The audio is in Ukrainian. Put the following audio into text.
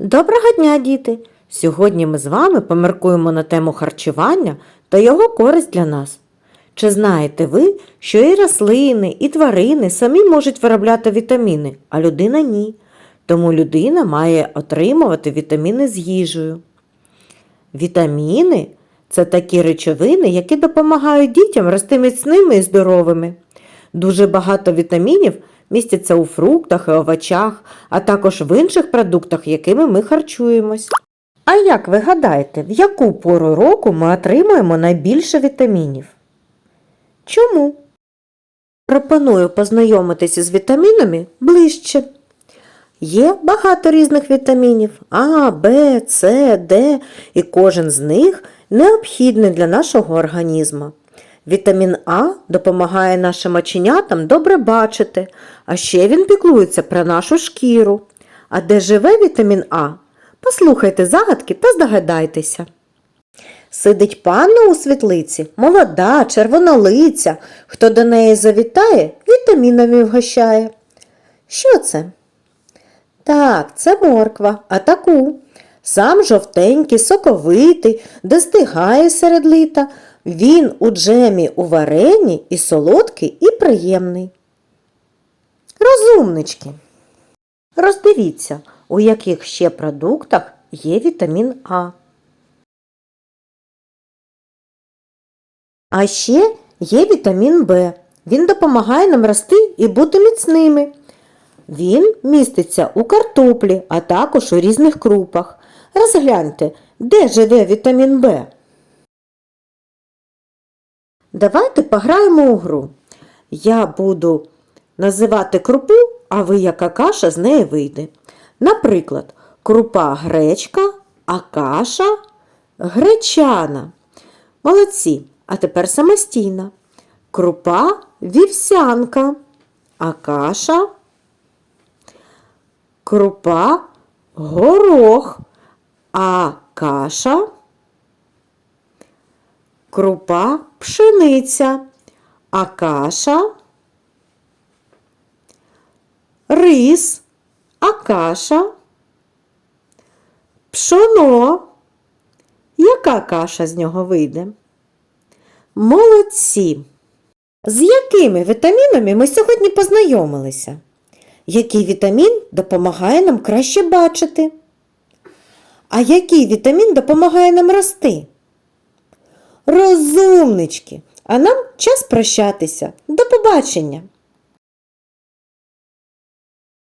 Доброго дня, діти! Сьогодні ми з вами поміркуємо на тему харчування та його користь для нас. Чи знаєте ви, що і рослини, і тварини самі можуть виробляти вітаміни, а людина ні. Тому людина має отримувати вітаміни з їжею. Вітаміни це такі речовини, які допомагають дітям рости міцними і здоровими. Дуже багато вітамінів містяться у фруктах і овочах, а також в інших продуктах, якими ми харчуємось. А як ви гадаєте, в яку пору року ми отримуємо найбільше вітамінів? Чому? Пропоную познайомитися з вітамінами ближче. Є багато різних вітамінів А, Б, С, Д, і кожен з них необхідний для нашого організму. Вітамін А допомагає нашим оченятам добре бачити, а ще він піклується про нашу шкіру. А де живе вітамін А? Послухайте загадки та здогадайтеся. Сидить панна у світлиці, молода, червонолиця. Хто до неї завітає, вітамінами вгощає. Що це? Так, це морква, а таку. Сам жовтенький, соковитий, достигає серед літа. Він у джемі у варені і солодкий, і приємний. Розумнички. Роздивіться, у яких ще продуктах є вітамін А. А ще є вітамін Б. Він допомагає нам рости і бути міцними. Він міститься у картоплі, а також у різних крупах. Розгляньте, де живе вітамін Б. Давайте пограємо у гру. Я буду називати крупу, а ви яка каша з неї вийде. Наприклад, крупа гречка, а каша гречана. Молодці. А тепер самостійно. Крупа вівсянка, а каша крупа горох, а каша крупа пшениця, а каша рис, а каша пшоно. Яка каша з нього вийде? Молодці! З якими вітамінами ми сьогодні познайомилися? Який вітамін допомагає нам краще бачити? А який вітамін допомагає нам рости? Розумнички! А нам час прощатися. До побачення!